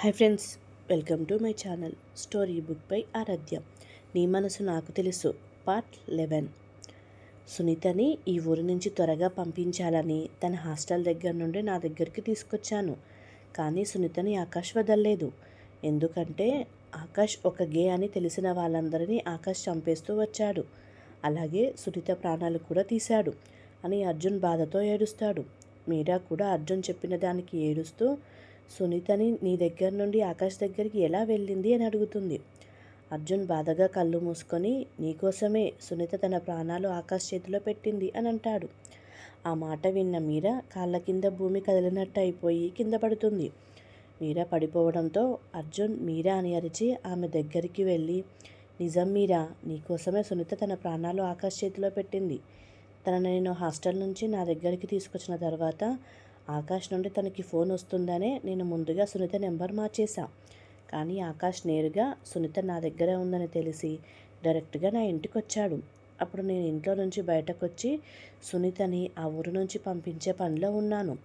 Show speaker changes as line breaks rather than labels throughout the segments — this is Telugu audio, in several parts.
Hi friends welcome to my channel story book by Aradhya. నీ మనసు నాకు తెలుసు పార్ట్ లెవెన్. సునీతని ఈ ఊరు నుంచి త్వరగా పంపించాలని తన హాస్టల్ దగ్గర నుండి నా దగ్గరికి తీసుకొచ్చాను. కానీ సునీతని ఆకాష్ వదలలేదు. ఎందుకంటే ఆకాష్ ఒక గే అని తెలిసిన వాళ్ళందరినీ ఆకాష్ చంపేస్తూ వచ్చాడు. అలాగే సునీత ప్రాణాలు కూడా తీశాడు అని అర్జున్ బాధతో ఏడుస్తాడు. మీరా కూడా అర్జున్ చెప్పిన దానికి ఏడుస్తూ సునీతని నీ దగ్గర నుండి ఆకాష్ దగ్గరికి ఎలా వెళ్ళింది అని అడుగుతుంది. అర్జున్ బాధగా కళ్ళు మూసుకొని నీకోసమే సునీత తన ప్రాణాలు ఆకాష్ చేతిలో పెట్టింది అని అంటాడు. ఆ మాట విన్న మీరా కాళ్ళ కింద భూమి కదిలినట్టు అయిపోయి కింద పడుతుంది. మీరా పడిపోవడంతో అర్జున్ మీరా అని అరిచి ఆమె దగ్గరికి వెళ్ళి నిజం మీరా నీకోసమే సునీత తన ప్రాణాలు ఆకాష్ చేతిలో పెట్టింది. తనని నేను హాస్టల్ నుంచి నా దగ్గరికి తీసుకొచ్చిన తర్వాత ఆకాష్ నుండి తనకి ఫోన్ వస్తుందనే నేను ముందుగా సునీత నెంబర్ మార్చేశా. కానీ ఆకాష్ నేరుగా సునీత నా దగ్గరే ఉందని తెలిసి డైరెక్ట్గా నా ఇంటికి వచ్చాడు అప్పుడు నేను ఇంట్లో నుంచి బయటకు వచ్చి సునీతని ఆ ఊరు నుంచి పంపించే పనిలో ఉన్నాను.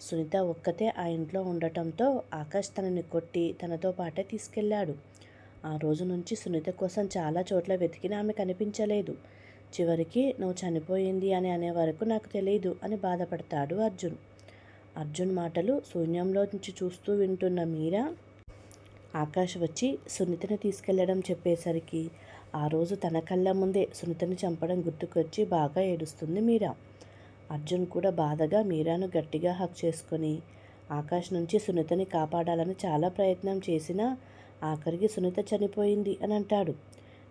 సునీత ఒక్కతే ఆ ఇంట్లో ఉండటంతో ఆకాష్ తనని కొట్టి తనతో పాటే తీసుకెళ్ళాడు. ఆ రోజు నుంచి సునీత కోసం చాలా చోట్ల వెతికినా ఆమె కనిపించలేదు. చివరికి నువ్వు చనిపోయింది అని అనే వరకు నాకు తెలియదు అని బాధపడతాడు అర్జున్. అర్జున్ మాటలు శూన్యంలో నుంచి చూస్తూ వింటున్న మీరా ఆకాష్ వచ్చి సునీతని తీసుకెళ్ళడం చెప్పేసరికి ఆ రోజు తన కళ్ళ ముందే సునీతని చంపడం గుర్తుకొచ్చి బాగా ఏడుస్తుంది మీరా. అర్జున్ కూడా బాధగా మీరాను గట్టిగా హక్ చేసుకొని ఆకాష్ నుంచి సునీతని కాపాడాలని చాలా ప్రయత్నం చేసినా ఆఖరికి సునీత చనిపోయింది అని అంటాడు.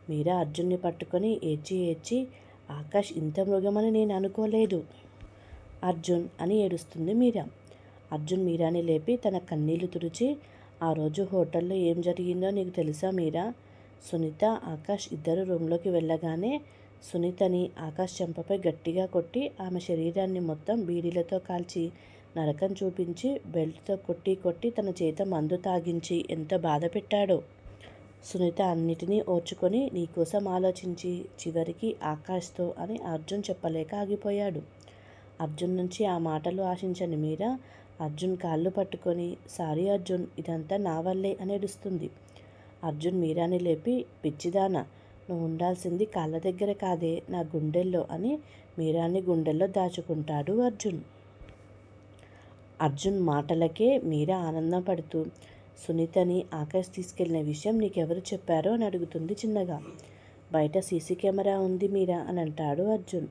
మీరా అర్జున్ని పట్టుకొని ఏడ్చి ఏడ్చి ఆకాష్ ఇంత మృగమని నేను అనుకోలేదు. అర్జున్ అని ఏడుస్తుంది మీరా. అర్జున్ మీరాని లేపి తన కన్నీళ్ళు తుడిచి ఆ రోజు హోటల్లో ఏం జరిగిందో నీకు తెలుసా మీరా? సునీత ఆకాష్ ఇద్దరు రూమ్లోకి వెళ్ళగానే సునీతని ఆకాష్ చెంపపై గట్టిగా కొట్టి ఆమె శరీరాన్ని మొత్తం బీడీలతో కాల్చి నరకం చూపించి బెల్ట్తో కొట్టి కొట్టి తన చేత మందు తాగించి ఎంత బాధ పెట్టాడో. సునీత అన్నిటినీ ఓర్చుకొని నీకోసం ఆలోచించి చివరికి ఆకాష్తో అని అర్జున్ చెప్పలేక ఆగిపోయాడు. అర్జున్ నుంచి ఆ మాటలు ఆశించని మీరా? అర్జున్ కాళ్ళు పట్టుకొని సారీ అర్జున్ ఇదంతా నా వల్లే అని ఏడుస్తుంది. అర్జున్ మీరాని లేపి పిచ్చిదానా నువ్వు ఉండాల్సింది కాళ్ళ దగ్గర కాదే నా గుండెల్లో అని మీరాని గుండెల్లో దాచుకుంటాడు అర్జున్. అర్జున్ మాటలకే మీరా ఆనందం పడుతూ సునీతని ఆకాష్ తీసుకెళ్ళిన విషయం నీకెవరు చెప్పారో అని అడుగుతుంది చిన్నగా. బయట సీసీ కెమెరా ఉంది మీరా అని అంటాడు అర్జున్.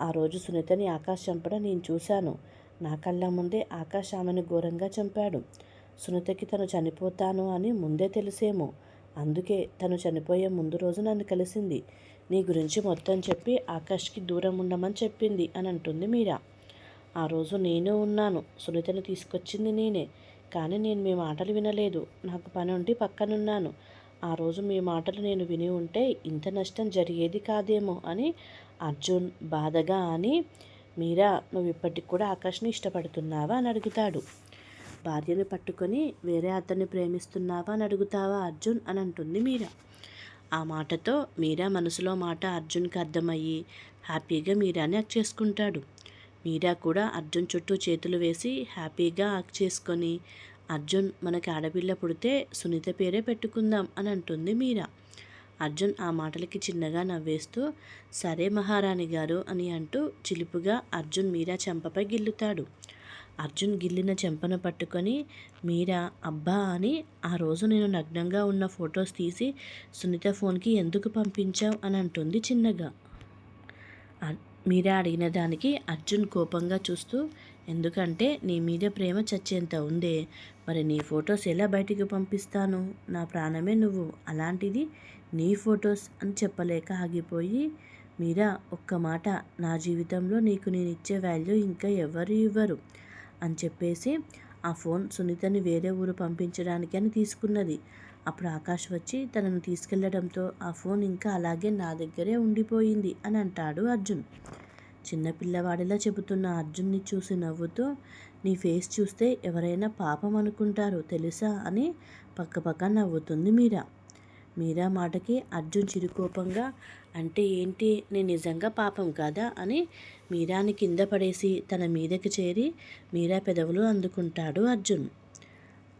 ఆ రోజు సునీతని ఆకాష్ చంపడం నేను చూశాను. నా కళ్ళ ముందే ఆకాష్ ఆమెను ఘోరంగా చంపాడు. సునీతకి తను చనిపోతాను అని ముందే తెలిసేమో. అందుకే తను చనిపోయే ముందు రోజు నన్ను కలిసింది. నీ గురించి మొత్తం చెప్పి ఆకాష్కి దూరం ఉండమని చెప్పింది అని అంటుంది మీరా. ఆ రోజు నేను ఉన్నాను. సునీతను తీసుకొచ్చింది నేనే. కానీ నేను మీ మాటలు వినలేదు. నాకు పని ఉండి పక్కనున్నాను. ఆ రోజు మీ మాటలు నేను విని ఉంటే ఇంత నష్టం జరిగేది కాదేమో అని అర్జున్ బాధగా అని మీరా నువ్వు ఇప్పటికి కూడా ఆకాష్ని ఇష్టపడుతున్నావా? అని అడుగుతాడు. భార్యను పట్టుకొని వేరే అతన్ని ప్రేమిస్తున్నావా? అని అడుగుతావా అర్జున్ అని అంటుంది మీరా. ఆ మాటతో మీరా మనసులో మాట అర్జున్కి అర్థమయ్యి హ్యాపీగా మీరాని అక్ చేసుకుంటాడు. మీరా కూడా అర్జున్ చుట్టూ చేతులు వేసి హ్యాపీగా అక్ చేసుకొని అర్జున్ మనకి ఆడపిల్ల పుడితే సునీత పేరే పెట్టుకుందాం అని అంటుంది మీరా. అర్జున్ ఆ మాటలకి చిన్నగా నవ్వేస్తూ సరే మహారాణి గారు అని అంటూ చిలుపుగా అర్జున్ మీరా చెంపపై గిల్లుతాడు. అర్జున్ గిల్లిన చెంపను పట్టుకొని మీరా అబ్బా అని ఆ రోజు నేను నగ్నంగా ఉన్న ఫొటోస్ తీసి సునీత ఫోన్కి ఎందుకు పంపించావు అని అంటుంది చిన్నగా. మీరా అడిగిన దానికి అర్జున్ కోపంగా చూస్తూ ఎందుకంటే నీ మీద ప్రేమ చచ్చేంత ఉందే మరి నీ ఫొటోస్ ఎలా బయటికి పంపిస్తాను? నా ప్రాణమే నువ్వు అలాంటిది నీ ఫొటోస్ అని చెప్పలేక ఆగిపోయి మీరా ఒక్క మాట నా జీవితంలో నీకు నేను ఇచ్చే వాల్యూ ఇంకా ఎవరు ఇవ్వరు అని చెప్పేసి ఆ ఫోన్ సునీతని వేరే ఊరు పంపించడానికి అని తీసుకున్నది. అప్పుడు ఆకాష్ వచ్చి తనను తీసుకెళ్ళడంతో ఆ ఫోన్ ఇంకా అలాగే నా దగ్గరే ఉండిపోయింది అని అంటాడు అర్జున్. చిన్నపిల్లవాడిలా చెబుతున్న అర్జున్ని చూసి నవ్వుతూ నీ ఫేస్ చూస్తే ఎవరైనా పాపం అనుకుంటారు తెలుసా అని పక్కపక్క నవ్వుతుంది మీరా. మీరా మాటకి అర్జున్ చిరుకోపంగా అంటే ఏంటి? నేను నిజంగా పాపం కాదా? అని మీరాని కింద పడేసి తన మీదకి చేరి మీరా పెదవులు అందుకుంటాడు అర్జున్.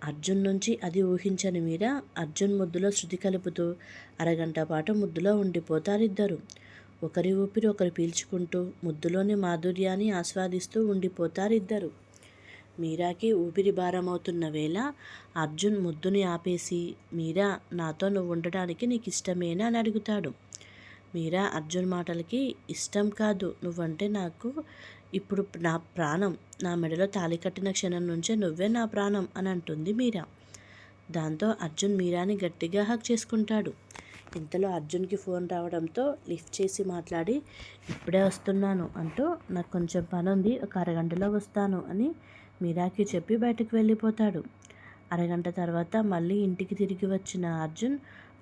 అర్జున్ నుంచి అది ఊహించని మీరా అర్జున్ ముద్దులో శృతి కలుపుతూ అరగంట పాటు ముద్దులో ఉండిపోతారిద్దరు. ఒకరి ఊపిరి ఒకరు పీల్చుకుంటూ ముద్దులోని మాధుర్యాన్ని ఆస్వాదిస్తూ ఉండిపోతారిద్దరు. మీరాకి ఊపిరి భారమవుతున్న వేళ అర్జున్ ముద్దుని ఆపేసి మీరా నాతో నువ్వు ఉండడానికి నీకు ఇష్టమేనా అని అడుగుతాడు. మీరా అర్జున్ మాటలకి ఇష్టం కాదు. నువ్వంటే నాకు ఇప్పుడు నా ప్రాణం. నా మెడలో తాళి కట్టిన క్షణం నుంచే నువ్వే నా ప్రాణం అని అంటుంది మీరా. దాంతో అర్జున్ మీరాని గట్టిగా హక్ చేసుకుంటాడు. ఇంతలో అర్జున్కి ఫోన్ రావడంతో లిఫ్ట్ చేసి మాట్లాడి ఇప్పుడే వస్తున్నాను అంటూ నాకు కొంచెం పని ఉంది ఒక అరగంటలో వస్తాను అని మీరాకి చెప్పి బయటకు వెళ్ళిపోతాడు. అరగంట తర్వాత మళ్ళీ ఇంటికి తిరిగి వచ్చిన అర్జున్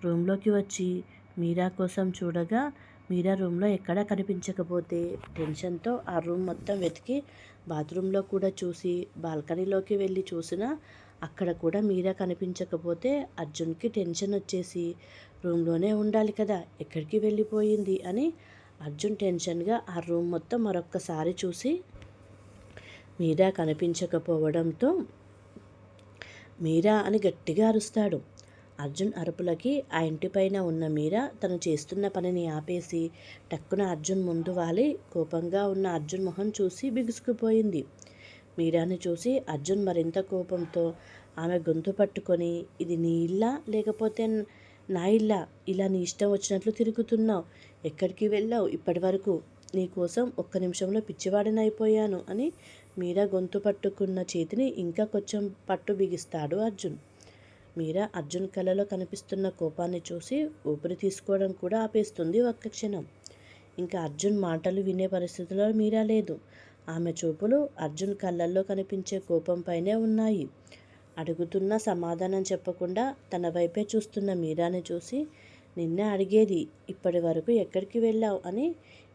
రూమ్లోకి వచ్చి మీరా కోసం చూడగా మీరా రూమ్లో ఎక్కడా కనిపించకపోతే టెన్షన్తో ఆ రూమ్ మొత్తం వెతికి బాత్రూంలో కూడా చూసి బాల్కనీలోకి వెళ్ళి చూసినా అక్కడ కూడా మీరా కనిపించకపోతే అర్జున్కి టెన్షన్ వచ్చేసి రూమ్లోనే ఉండాలి కదా ఎక్కడికి వెళ్ళిపోయింది అని అర్జున్ టెన్షన్గా ఆ రూమ్ మొత్తం మరొక్కసారి చూసి మీరా కనిపించకపోవడంతో మీరా అని గట్టిగా అరుస్తాడు. అర్జున్ అరుపులకి ఆ ఇంటిపైన ఉన్న మీరా తను చేస్తున్న పనిని ఆపేసి టక్కున అర్జున్ ముందు వాలి. కోపంగా ఉన్న అర్జున్ మొహం చూసి బిగుసుకుపోయింది. మీరాని చూసి అర్జున్ మరింత కోపంతో ఆమె గొంతు పట్టుకొని ఇది నీ ఇల్లా? లేకపోతే నా ఇల్లా? ఇలా నీ ఇష్టం వచ్చినట్లు తిరుగుతున్నావు. ఎక్కడికి వెళ్ళావు? ఇప్పటి వరకు నీకోసం ఒక్క నిమిషంలో పిచ్చివాడినైపోయాను అని మీరా గొంతు పట్టుకున్న చేతిని ఇంకా కొంచెం పట్టు బిగిస్తాడు అర్జున్. మీరా అర్జున్ కళ్ళలో కనిపిస్తున్న కోపాన్ని చూసి ఊపిరి తీసుకోవడం కూడా ఆపేస్తుంది ఒక్క క్షణం. ఇంకా అర్జున్ మాటలు వినే పరిస్థితిలో మీరా లేదు. ఆమె చూపులు అర్జున్ కళ్ళల్లో కనిపించే కోపంపైనే ఉన్నాయి. అడుగుతున్న సమాధానం చెప్పకుండా తన వైపే చూస్తున్న మీరాని చూసి నిన్నే అడిగేది ఇప్పటి వరకు ఎక్కడికి వెళ్ళావు అని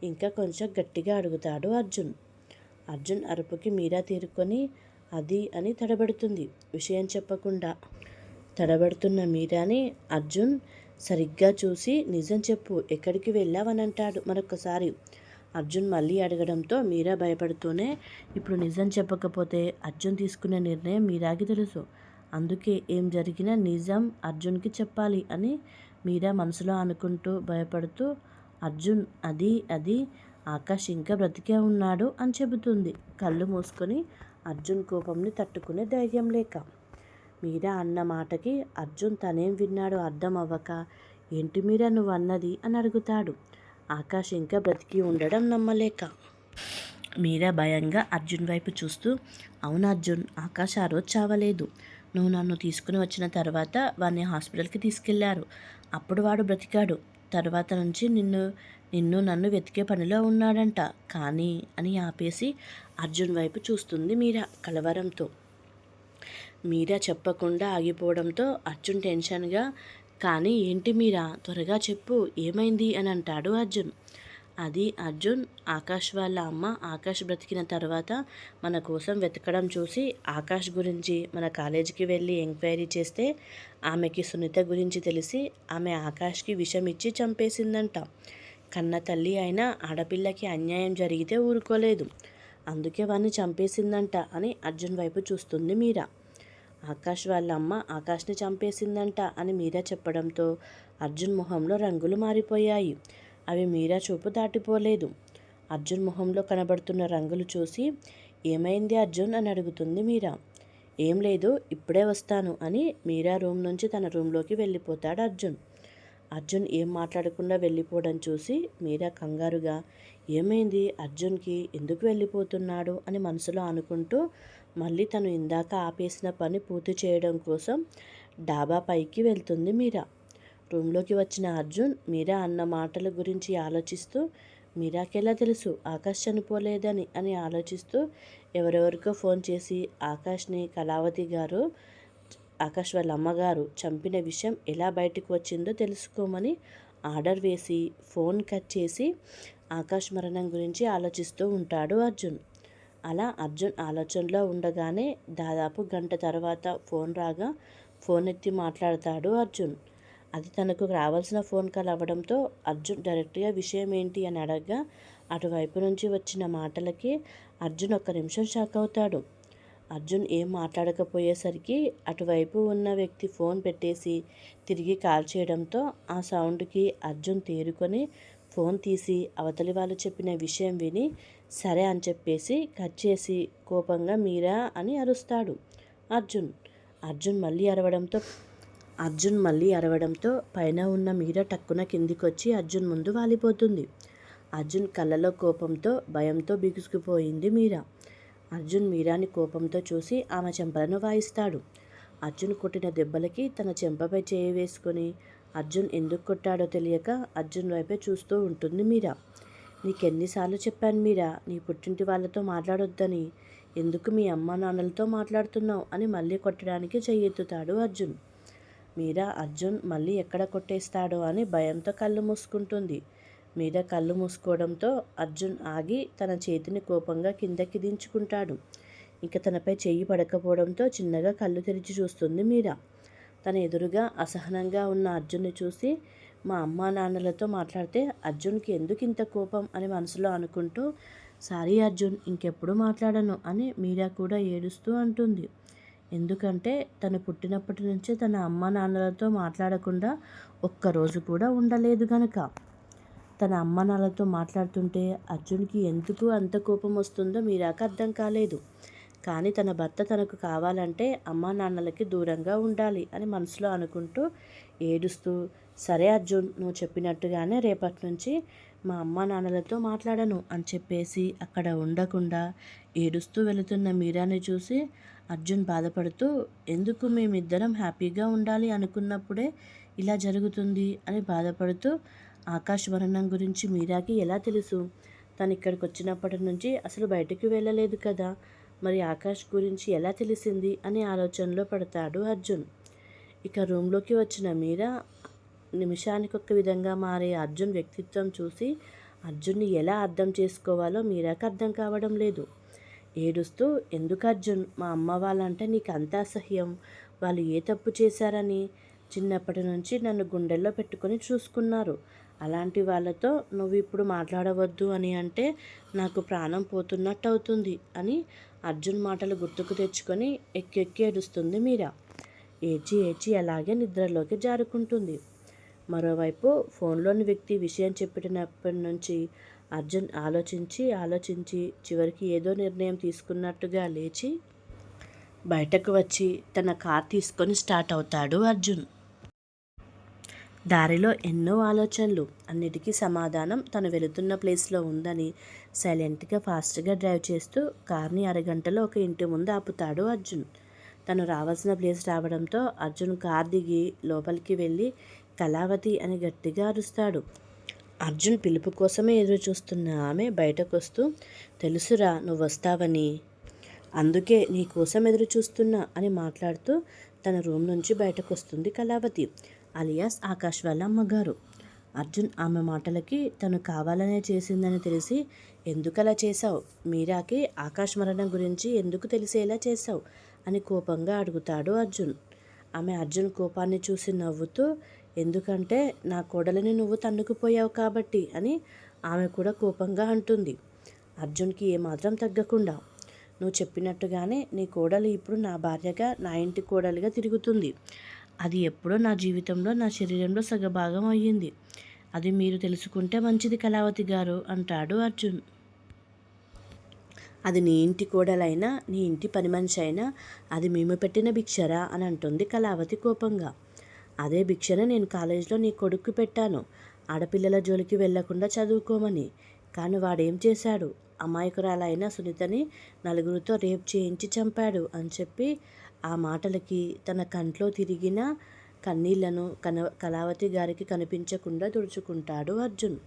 ఇంకా కొంచెం గట్టిగా అడుగుతాడు అర్జున్. అర్జున్ అరుపుకి మీరా తీరుకొని అది అని తడబడుతుంది. విషయం చెప్పకుండా. తడబడుతున్న మీరాని అర్జున్ సరిగ్గా చూసి నిజం చెప్పు ఎక్కడికి వెళ్ళావని అంటాడు మరొకసారి అర్జున్ మళ్ళీ అడగడంతో మీరా భయపడుతూనే ఇప్పుడు నిజం చెప్పకపోతే అర్జున్ తీసుకునే నిర్ణయం మీరాకి తెలుసు. అందుకే ఏం జరిగినా నిజం అర్జున్కి చెప్పాలి అని మీరా మనసులో అనుకుంటూ భయపడుతూ అర్జున్ అది అది ఆకాష్ ఇంకా బ్రతికే ఉన్నాడు అని చెబుతుంది. కళ్ళు మూసుకొని అర్జున్ కోపంని తట్టుకునే ధైర్యం లేక. మీరా అన్న మాటకి అర్జున్ తనేం విన్నాడో అర్థం అవ్వక ఏంటి మీరా నువ్వు అన్నది అని అడుగుతాడు. ఆకాష్ ఇంకా బ్రతికి ఉండడం నమ్మలేక. మీరా భయంగా అర్జున్ వైపు చూస్తూ అవును అర్జున్ ఆకాష్ ఆ రోజు చావలేదు. నువ్వు నన్ను తీసుకుని వచ్చిన తర్వాత వాడిని హాస్పిటల్కి తీసుకెళ్ళారు. అప్పుడు వాడు బ్రతికాడు. తర్వాత నుంచి నిన్ను నిన్ను నన్ను వెతికే పనిలో ఉన్నాడంట. కానీ అని ఆపేసి అర్జున్ వైపు చూస్తుంది మీరా కలవరంతో. మీరా చెప్పకుండా ఆగిపోవడంతో అర్జున్ టెన్షన్గా కానీ ఏంటి మీరా? త్వరగా చెప్పు ఏమైంది? అని అంటాడు అర్జున్. అది అర్జున్ ఆకాష్ వాళ్ళ అమ్మ. ఆకాష్ బ్రతికిన తర్వాత మన కోసం వెతకడం చూసి ఆకాష్ గురించి మన కాలేజీకి వెళ్ళి ఎంక్వైరీ చేస్తే ఆమెకి సునీత గురించి తెలిసి ఆమె ఆకాష్కి విషం ఇచ్చి చంపేసిందంట. కన్న తల్లి అయినా ఆడపిల్లకి అన్యాయం జరిగితే ఊరుకోలేదు. అందుకే వాడిని చంపేసిందంట అని అర్జున్ వైపు చూస్తుంది మీరా. ఆకాష్ వాళ్ళ అమ్మ ఆకాష్ని చంపేసిందంట అని మీరా చెప్పడంతో అర్జున్ మొహంలో రంగులు మారిపోయాయి. అవి మీరా చూపు దాటిపోలేదు. అర్జున్ మొహంలో కనబడుతున్న రంగులు చూసి ఏమైంది అర్జున్? అని అడుగుతుంది మీరా. ఏం లేదు ఇప్పుడే వస్తాను అని మీరా రూమ్ నుంచి తన రూమ్లోకి వెళ్ళిపోతాడు అర్జున్. అర్జున్ ఏం మాట్లాడకుండా వెళ్ళిపోవడం చూసి మీరా కంగారుగా ఏమైంది అర్జున్కి? ఎందుకు వెళ్ళిపోతున్నాడు? అని మనసులో అనుకుంటూ మళ్ళీ తను ఇందాక ఆపేసిన పని పూర్తి చేయడం కోసం డాబా పైకి వెళ్తుంది మీరా. రూమ్లోకి వచ్చిన అర్జున్ మీరా అన్న మాటల గురించి ఆలోచిస్తూ మీరాకెలా తెలుసు? ఆకాష్ చనిపోలేదని అని ఆలోచిస్తూ ఎవరెవరికో ఫోన్ చేసి ఆకాష్ని కళావతి గారు ఆకాష్ వాళ్ళ అమ్మగారు చంపిన విషయం ఎలా బయటకు వచ్చిందో తెలుసుకోమని ఆర్డర్ వేసి ఫోన్ కట్ చేసి ఆకాష్ మరణం గురించి ఆలోచిస్తూ ఉంటాడు అర్జున్. అలా అర్జున్ ఆలోచనలో ఉండగానే దాదాపు గంట తర్వాత ఫోన్ రాగా ఫోన్ ఎత్తి మాట్లాడతాడు అర్జున్. అది తనకు రావాల్సిన ఫోన్ కాల్ అవ్వడంతో అర్జున్ డైరెక్ట్గా విషయం ఏంటి అని అడగగా అటువైపు నుంచి వచ్చిన మాటలకి అర్జున్ ఒక్క నిమిషం షాక్ అవుతాడు. అర్జున్ ఏం మాట్లాడకపోయేసరికి అటువైపు ఉన్న వ్యక్తి ఫోన్ పెట్టేసి తిరిగి కాల్ చేయడంతో ఆ సౌండ్కి అర్జున్ తేరుకొని ఫోన్ తీసి అవతలి వాళ్ళు చెప్పిన విషయం విని సరే అని చెప్పేసి కట్ చేసి కోపంగా మీరా అని అరుస్తాడు అర్జున్. అర్జున్ మళ్ళీ అరవడంతో అర్జున్ మళ్ళీ అరవడంతో పైన ఉన్న మీరా టక్కున కిందికొచ్చి అర్జున్ ముందు వాలిపోతుంది. అర్జున్ కళ్ళలో కోపంతో భయంతో బిగుసుకుపోయింది మీరా. అర్జున్ మీరాని కోపంతో చూసి ఆమె చెంపలను వాయిస్తాడు. అర్జున్ కొట్టిన దెబ్బలకి తన చెంపపై చేయి వేసుకొని అర్జున్ ఎందుకు కొట్టాడో తెలియక అర్జున్ వైపే చూస్తూ ఉంటుంది మీరా. నీకెన్నిసార్లు చెప్పాను మీరా నీ పుట్టింటి వాళ్ళతో మాట్లాడొద్దని. ఎందుకు మీ అమ్మ నాన్నలతో మాట్లాడుతున్నావు అని మళ్ళీ కొట్టడానికి చెయ్యెత్తుతాడు అర్జున్. మీరా అర్జున్ మళ్ళీ ఎక్కడ కొట్టేస్తాడో అని భయంతో కళ్ళు మూసుకుంటుంది. మీద కళ్ళు మూసుకోవడంతో అర్జున్ ఆగి తన చేతిని కోపంగా కిందకి దించుకుంటాడు. ఇక తనపై చెయ్యి పడకపోవడంతో చిన్నగా కళ్ళు తెరిచి చూస్తుంది మీరా. తన ఎదురుగా అసహనంగా ఉన్న అర్జున్ని చూసి మా అమ్మా నాన్నలతో మాట్లాడితే అర్జున్కి ఎందుకు ఇంత కోపం అని మనసులో అనుకుంటూ సారీ అర్జున్ ఇంకెప్పుడు మాట్లాడను అని మీరా కూడా ఏడుస్తూ అంటుంది. ఎందుకంటే తను పుట్టినప్పటి నుంచే తన అమ్మ నాన్నలతో మాట్లాడకుండా ఒక్కరోజు కూడా ఉండలేదు గనక. తన అమ్మ నాన్నలతో మాట్లాడుతుంటే అర్జున్కి ఎందుకు అంత కోపం వస్తుందో మీరాక అర్థం కాలేదు. కానీ తన భర్త తనకు కావాలంటే అమ్మా నాన్నలకి దూరంగా ఉండాలి అని మనసులో అనుకుంటూ ఏడుస్తూ సరే అర్జున్ నువ్వు చెప్పినట్టుగానే రేపటి నుంచి మా అమ్మా నాన్నలతో మాట్లాడను అని చెప్పేసి అక్కడ ఉండకుండా ఏడుస్తూ వెళుతున్న మీరాని చూసి అర్జున్ బాధపడుతూ ఎందుకు మేమిద్దరం హ్యాపీగా ఉండాలి అనుకున్నప్పుడే ఇలా జరుగుతుంది? అని బాధపడుతూ ఆకాష్ మరణం గురించి మీరాకి ఎలా తెలుసు? తను ఇక్కడికి వచ్చినప్పటి నుంచి అసలు బయటికి వెళ్ళలేదు కదా. మరి ఆకాష్ గురించి ఎలా తెలిసింది? అనే ఆలోచనలో పడతాడు అర్జున్. ఇక రూమ్లోకి వచ్చిన మీరా నిమిషానికి ఒక విధంగా మారే అర్జున్ వ్యక్తిత్వం చూసి అర్జున్ని ఎలా అర్థం చేసుకోవాలో మీరాకు అర్థం కావడం లేదు. ఏడుస్తూ ఎందుకు అర్జున్ మా అమ్మ వాళ్ళంటే నీకు అంత అసహ్యం. వాళ్ళు ఏ తప్పు చేశారని చిన్నప్పటి నుంచి నన్ను గుండెల్లో పెట్టుకొని చూసుకున్నారు. అలాంటి వాళ్ళతో నువ్వు ఇప్పుడు మాట్లాడవద్దు అని అంటే నాకు ప్రాణం పోతున్నట్టు అవుతుంది అని అర్జున్ మాటలు గుర్తుకు తెచ్చుకొని ఎక్కెక్కి ఏడుస్తుంది మీరా. ఏచి ఏచి అలాగే నిద్రలోకి జారుకుంటుంది. మరోవైపు ఫోన్లోని వ్యక్తి విషయం చెప్పినప్పటి నుంచి అర్జున్ ఆలోచించి ఆలోచించి చివరికి ఏదో నిర్ణయం తీసుకున్నట్టుగా లేచి బయటకు వచ్చి తన కార్ తీసుకొని స్టార్ట్ అవుతాడు అర్జున్. దారిలో ఎన్నో ఆలోచనలు అన్నిటికీ సమాధానం తను వెళుతున్న ప్లేస్లో ఉందని సైలెంట్గా ఫాస్ట్గా డ్రైవ్ చేస్తూ కార్ని అరగంటలో ఒక ఇంటి ముందు ఆపుతాడు అర్జున్. తను రావాల్సిన ప్లేస్ రావడంతో అర్జున్ కార్ దిగి లోపలికి వెళ్ళి కళావతి అని గట్టిగా అరుస్తాడు. అర్జున్ పిలుపు కోసమే ఎదురు చూస్తున్న ఆమె బయటకు వస్తూ తెలుసురా నువ్వు వస్తావని అందుకే నీ కోసం ఎదురు చూస్తున్నా అని మాట్లాడుతూ తన రూమ్ నుంచి బయటకు వస్తుంది కళావతి అలియాస్ ఆకాష్ వాళ్ళ అమ్మగారు. అర్జున్ ఆమె మాటలకి తను కావాలనే చేసిందని తెలిసి ఎందుకలా చేశావు? మీరాకి ఆకాష్ మరణం గురించి ఎందుకు తెలిసేలా చేశావు? అని కోపంగా అడుగుతాడు అర్జున్. ఆమె అర్జున్ కోపాన్ని చూసి నవ్వుతూ ఎందుకంటే నా కోడలిని నువ్వు తన్నుకుపోయావు కాబట్టి అని ఆమె కూడా కోపంగా అంటుంది. అర్జున్కి ఏమాత్రం తగ్గకుండా. నువ్వు చెప్పినట్టుగానే నీ కోడలు ఇప్పుడు నా భార్యగా నా ఇంటి కోడలిగా తిరుగుతుంది. అది ఎప్పుడో నా జీవితంలో నా శరీరంలో సగభాగం అయ్యింది. అది మీరు తెలుసుకుంటే మంచిది కళావతి గారు అంటాడు అర్జున్. అది నీ ఇంటి కోడలైనా నీ ఇంటి పని మనిషి అయినా అది మేము పెట్టిన భిక్షరా అని అంటుంది కళావతి కోపంగా. అదే భిక్షను నేను కాలేజీలో నీ కొడుకు పెట్టాను. ఆడపిల్లల జోలికి వెళ్ళకుండా చదువుకోమని. కానీ వాడేం చేశాడు? అమాయకురాలైన సునీతని నలుగురితో రేప్ చేయించి చంపాడు అని చెప్పి ఆ మాటలకి తన కంట్లో తిరిగిన కన్నీళ్ళను కన కళావతి గారికి కనిపించకుండా తుడుచుకుంటాడు అర్జున్.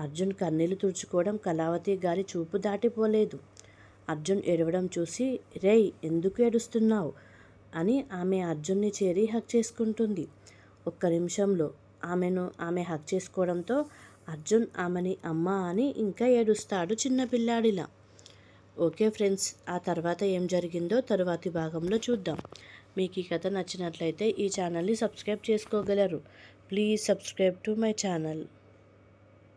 అర్జున్ కన్నీళ్ళు తుడుచుకోవడం కళావతి గారి చూపు దాటిపోలేదు. అర్జున్ ఏడవడం చూసి రేయ్ ఎందుకు ఏడుస్తున్నావు? అని ఆమె అర్జున్ని చేరి హక్ చేసుకుంటుంది. ఒక్క నిమిషంలో ఆమెను ఆమె హక్ చేసుకోవడంతో అర్జున్ ఆమెని అమ్మ అని ఇంకా ఏడుస్తాడు చిన్నపిల్లాడిలా ఓకే ఫ్రెండ్స్ ఆ తర్వాత ఏం జరిగిందో తరువాతి భాగంలో చూద్దాం. మీకు ఈ కథ నచ్చినట్లయితే ఈ ఛానల్ని సబ్స్క్రైబ్ చేసుకోగలరు. Please subscribe to my channel.